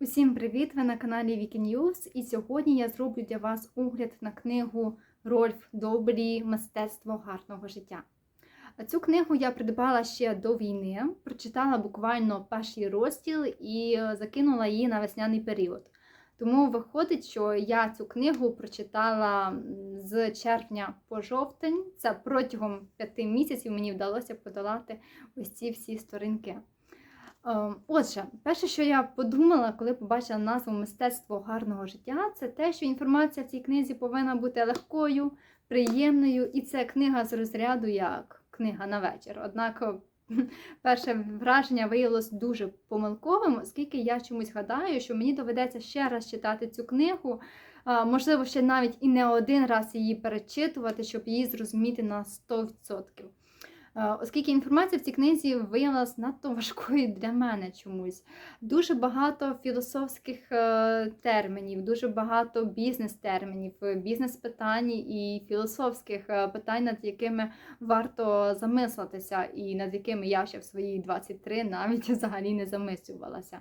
Усім привіт! Ви на каналі Wiki News і сьогодні я зроблю для вас огляд на книгу Рольф Добрі Мистецтво гарного життя. Цю книгу я придбала ще до війни, прочитала буквально перший розділ і закинула її на весняний період. Тому виходить, що я цю книгу прочитала з червня по жовтень. Це протягом п'яти місяців мені вдалося подолати ось ці всі сторінки. Ем, Отже, перше, що я подумала, коли побачила назву Мистецтво гарного життя, це те, що інформація в цій книзі повинна бути легкою, приємною, і це книга з розряду як книга на вечір. Однак перше враження виявилось дуже помилковим, оскільки я чомусь гадаю, що мені доведеться ще раз читати цю книгу. Можливо, ще навіть і не один раз її перечитувати, щоб її зрозуміти на 100%. Оскільки інформація в цій книзі виявилася надто важкою для мене чомусь. Дуже багато філософських е, термінів, дуже багато бізнес-термінів, бізнес-питань і філософських е, питань, над якими варто замислитися, і над якими я ще в свої 23 навіть взагалі не замислювалася.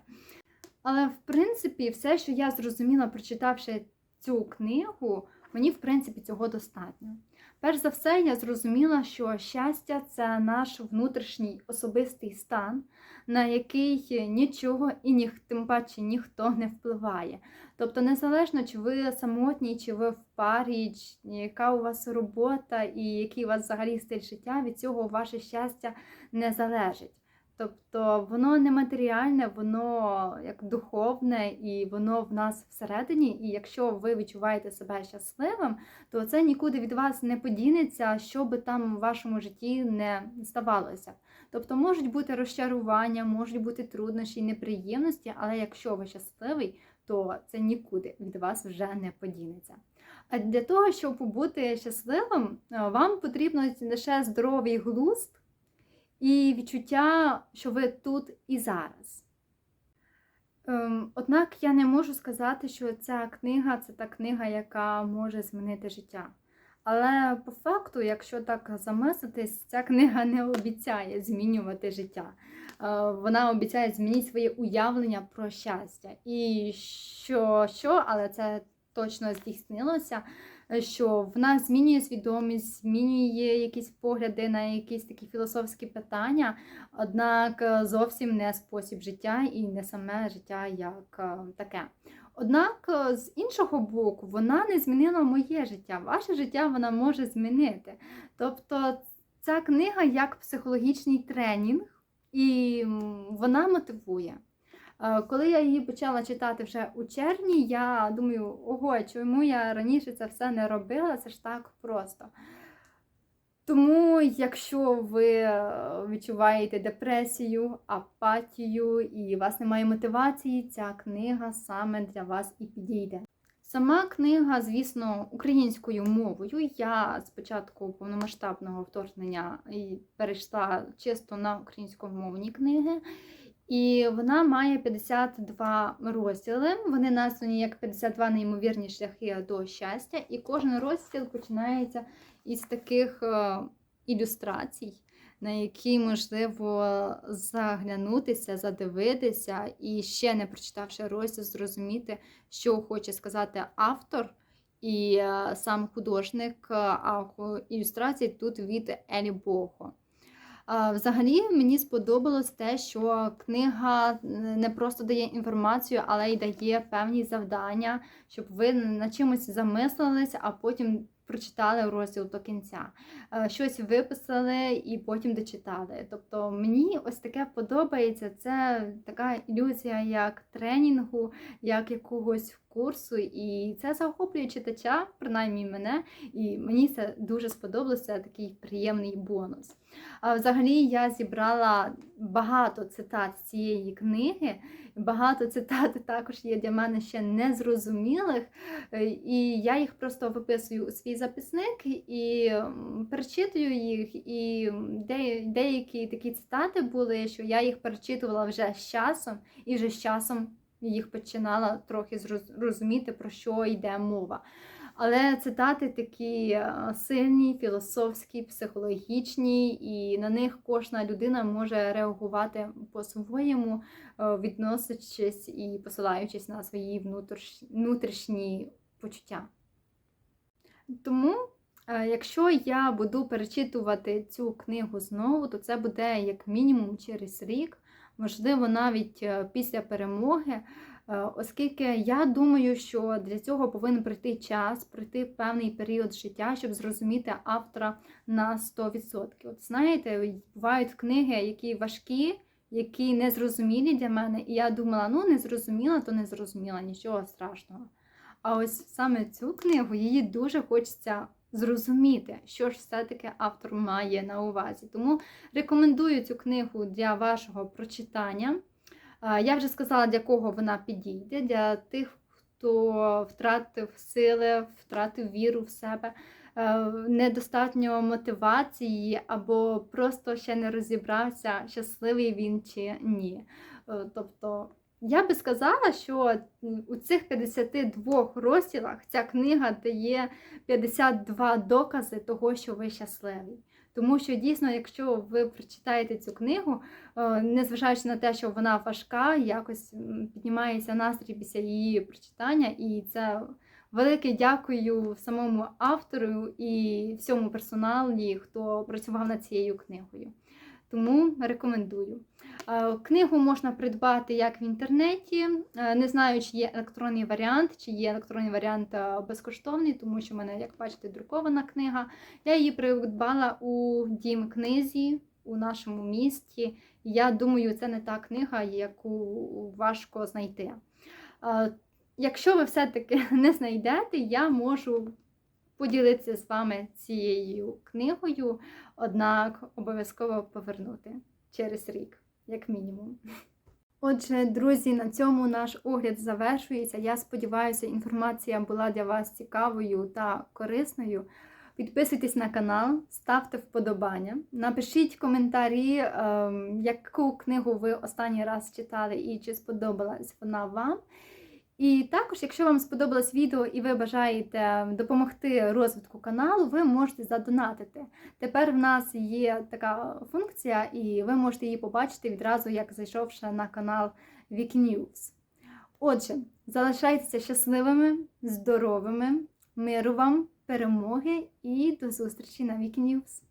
Але, в принципі, все, що я зрозуміла, прочитавши цю книгу, мені, в принципі, цього достатньо. Перш за все, я зрозуміла, що щастя це наш внутрішній особистий стан, на який нічого і ніх, тим паче ніхто не впливає. Тобто, незалежно, чи ви самотні, чи ви в парі, чи яка у вас робота і який у вас взагалі стиль життя, від цього ваше щастя не залежить. Тобто воно не матеріальне, воно як духовне, і воно в нас всередині. І якщо ви відчуваєте себе щасливим, то це нікуди від вас не подінеться, що би там в вашому житті не ставалося. Тобто можуть бути розчарування, можуть бути труднощі, неприємності, але якщо ви щасливий, то це нікуди від вас вже не подінеться. А для того, щоб бути щасливим, вам потрібно лише здоровий глузд і відчуття, що ви тут і зараз. Ем, однак я не можу сказати, що ця книга це та книга, яка може змінити життя. Але по факту, якщо так замислитись, ця книга не обіцяє змінювати життя. Е, вона обіцяє змінити своє уявлення про щастя. І що, що, але це точно здійснилося. Е, що вона змінює свідомість, змінює якісь погляди на якісь такі філософські питання, однак е, зовсім не спосіб життя і не саме життя як е, таке. Однак, з іншого боку, вона не змінила моє життя. Ваше життя вона може змінити. Тобто ця книга як психологічний тренінг, і вона мотивує. Е, коли я її почала читати вже у червні, я думаю, ого, чому я раніше це все не робила, це ж так просто. Тому, якщо ви відчуваєте депресію, апатію і у вас немає мотивації, ця книга саме для вас і підійде. Сама книга, звісно, українською мовою. Я спочатку повномасштабного вторгнення перейшла чисто на українськомовні книги. І вона має 52 розділи. Вони названі як 52 неймовірні шляхи до щастя. І кожен розділ починається із таких е, ілюстрацій, на які можливо заглянутися, задивитися і ще не прочитавши розділ, зрозуміти, що хоче сказати автор. І е, сам художник, е, а ілюстрації тут від Елі Бого. Взагалі мені сподобалось те, що книга не просто дає інформацію, але й дає певні завдання, щоб ви на чимось замислились, а потім прочитали розділ до кінця. Щось виписали і потім дочитали. Тобто мені ось таке подобається. Це така ілюзія як тренінгу, як якогось курсу, і це захоплює читача, принаймні мене, і мені це дуже сподобалося такий приємний бонус. Взагалі я зібрала багато цитат з цієї книги. Багато цитат також є для мене ще незрозумілих, е, і я їх просто виписую у свій записник і перечитую їх. І деякі такі цитати були, що я їх перечитувала вже з часом, і вже з часом їх починала трохи розуміти, про що йде мова. Але цитати такі е, сильні, філософські, психологічні, і на них кожна людина може реагувати по-своєму, е, відносячись і посилаючись на свої внутрішні почуття. Тому, е, якщо я буду перечитувати цю книгу знову, то це буде як мінімум через рік, можливо, навіть е, після перемоги. Е, Оскільки я думаю, що для цього повинен пройти час, пройти певний період життя, щоб зрозуміти автора на 100%. От знаєте, бувають книги, які важкі, які незрозумілі для мене, і я думала, ну не зрозуміла, то не зрозуміла, нічого страшного. А ось саме цю книгу її дуже хочеться зрозуміти, що ж все-таки автор має на увазі. Тому рекомендую цю книгу для вашого прочитання. Я вже сказала, для кого вона підійде, для тих, хто втратив сили, втратив віру в себе, е, недостатньо мотивації, або просто ще не розібрався, щасливий він чи ні. Е, Тобто, я би сказала, що у цих 52 розділах ця книга дає 52 докази того, що ви щасливий. Тому що дійсно, якщо ви прочитаєте цю книгу, е, незважаючи на те, що вона важка, якось піднімається настрій після її прочитання, і це велике дякую самому автору і всьому персоналі, хто працював над цією книгою. Тому рекомендую. Е, Книгу можна придбати як в інтернеті. Е, Не знаю, чи є електронний варіант, чи є електронний варіант е, безкоштовний, тому що в мене, як бачите, друкована книга. Я її придбала у дім книзі у нашому місті. Я думаю, це не та книга, яку важко знайти. Якщо ви все-таки не знайдете, я можу поділитися з вами цією книгою, однак обов'язково повернути через рік, як мінімум. Отже, друзі, на цьому наш огляд завершується. Я сподіваюся, інформація була для вас цікавою та корисною. Підписуйтесь на канал, ставте вподобання, напишіть коментарі, ем, яку книгу ви останній раз читали і чи сподобалась вона вам. І також, якщо вам сподобалось відео і ви бажаєте допомогти розвитку каналу, ви можете задонатити. Тепер в нас є така функція, і ви можете її побачити відразу, як зайшовши на канал Вікньюз. Отже, залишайтеся щасливими, здоровими, миру вам, перемоги і до зустрічі на Вікньюз.